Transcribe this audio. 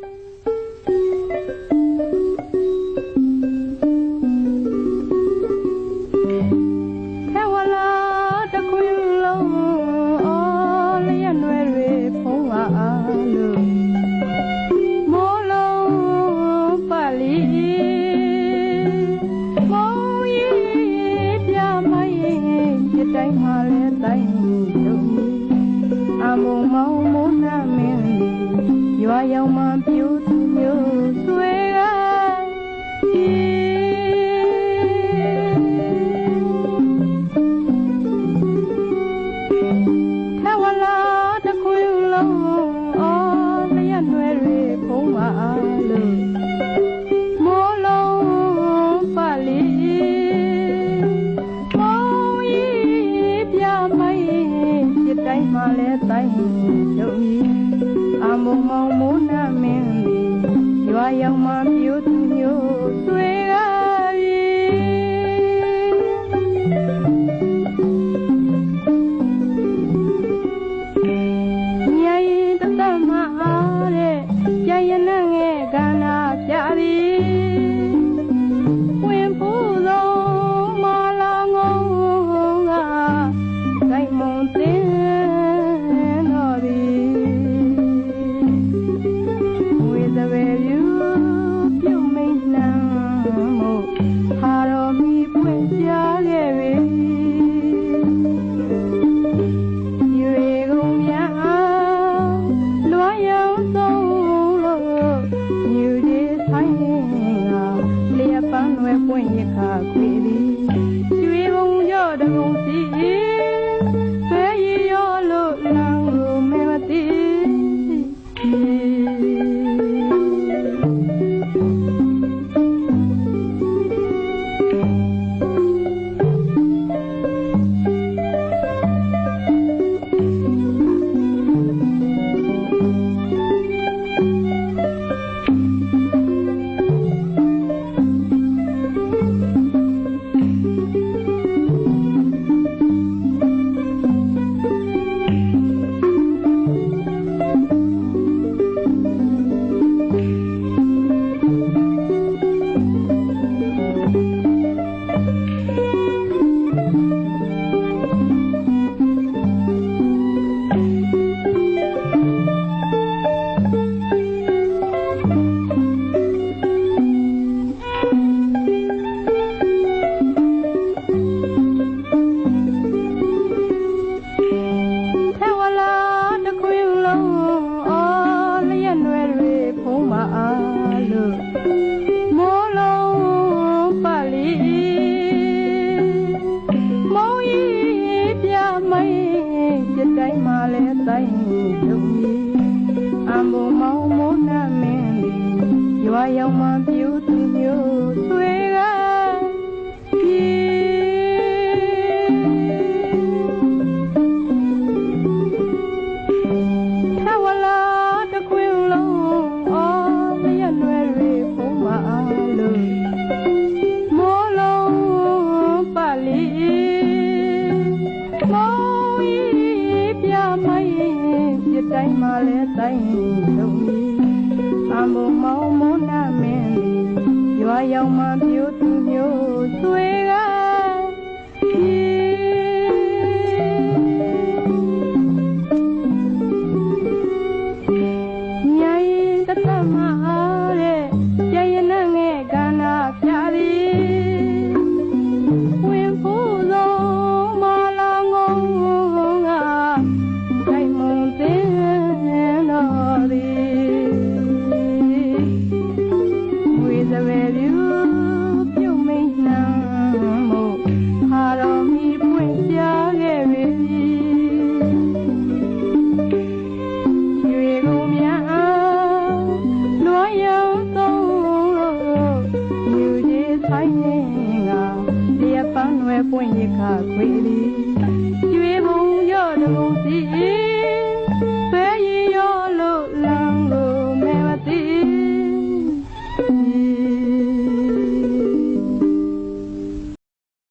you ရောင်မှပြူပြူဆွဲကပြေတိုင်းမှာလဲတိုင်းချုပ်ဤ မုံမောင်မိုးနှမင်းသည်ရွာရောက်မှပြိုးသူမျိုး င့်ရခခွေသည် တိုင်းလူအမောမောနမင်းဒီရွာရောက်မှပြ တိုင်းမှာလဲတိုင်းလုံးသံဘုံမောင်းမွန်းနာမင်းရွာရောက်မှပြို့သူမျိုးဆွေ ရင်ငါလျက်ပန်းွယ်ပွင့်ရခခွေသည်ကျွေးဘုံရော့တဘုံစီ